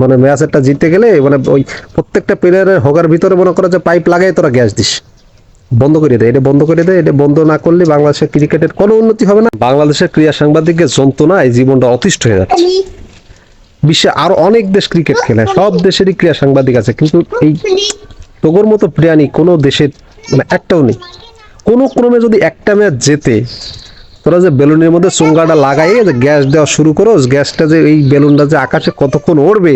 মানে ম্যাচ একটা জিততে গেলে মানে ওই প্রত্যেকটা প্লেয়ারের হোগার ভিতরে মনে করো যে পাইপ লাগাই তোরা গ্যাস দিস। বন্ধ করে দেয় এটা বন্ধ করে দেয় এটা বন্ধ না করলে বাংলাদেশের ক্রিকেটের কোনো উন্নতি হবে না। বাংলাদেশের ক্রীড়া সাংবাদিকের যন্ত্রণায় জীবনটা অতিষ্ঠ হয়ে যাচ্ছে। বিশ্বে আরও অনেক দেশ ক্রিকেট খেলে সব দেশেরই ক্রীড়া সাংবাদিক আছে কিন্তু এই তোগর মতো প্রিয়ানি কোনো দেশের মানে একটাও নেই। কোনো ক্রমে যদি একটা ম্যাচ জেতে তোরা যে বেলুনের মধ্যে চুঙ্গাটা লাগাইয়ে যে গ্যাস দেওয়া শুরু করোস গ্যাসটা যে এই বেলুনটা যে আকাশে কতক্ষণ উড়বে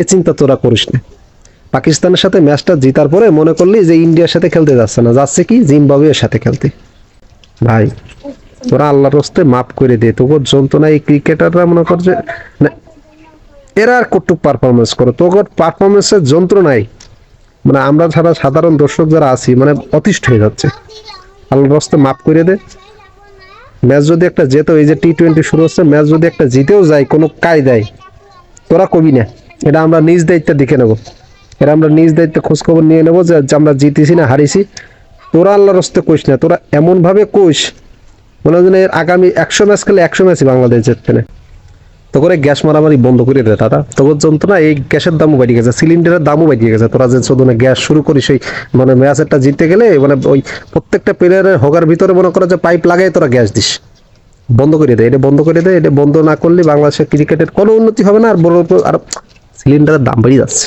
এ চিন্তা তোরা করিস না। পাকিস্তানের সাথে ম্যাচটা জিতার পরে মনে করলি যে ইন্ডিয়ার সাথে খেলতে যাচ্ছে না যাচ্ছে কি জিম্বাবুয়ের সাথে খেলতে। ভাই তোরা আল্লাহর রস্তে মাফ করে দে তোর যন্ত্রণা এই ক্রিকেটাররা মনে কর যে না, এরা আর কটুক পারফরমেন্স করো তোর পারফরমেন্সের যন্ত্রণাই মানে আমরা ছাড়া সাধারণ দর্শক যারা আছি মানে অতিষ্ঠ হয়ে যাচ্ছে। আল্লাহর রস্তে মাফ করে দে। ম্যাচ যদি একটা যেত এই যে টি টোয়েন্টি শুরু হচ্ছে, ম্যাচ যদি একটা জিতেও যায়, কোনো কায়দায়, তোরা কবি না। এটা আমরা নিজ দায়িত্বে দেখে নেব। এটা আমরা নিজ দায়িত্বে খোঁজখবর নিয়ে নেব যে আমরা জিতেছি না, হারিয়েছি। তোরা আল্লাহর রস্তে কোষ না, তোরা এমনভাবে কোষ, মনে হয় এর আগামী একশো ম্যাচ খেলে একশো ম্যাচই বাংলাদেশ জিতবে না। তো করে গ্যাস মারামারি বন্ধ করে দেয় তোর যন্ত্রণা, এই গ্যাসের দামও বাড়িয়ে গেছে, সিলিন্ডারের দামও বাড়িয়ে গেছে। তোরা যে শুধু না গ্যাস শুরু করিস ওই মানে ম্যাচেরটা জিতে জিততে গেলে মানে ওই প্রত্যেকটা প্লেয়ারের হোগার ভিতরে মনে করো যে পাইপ লাগাই তোরা গ্যাস দিস। বন্ধ করে দেয়, এটা বন্ধ করে দেয়, এটা বন্ধ না করলে বাংলাদেশের ক্রিকেটের কোনো উন্নতি হবে না, আর বড় আর সিলিন্ডারের দাম বেড়ে যাচ্ছে।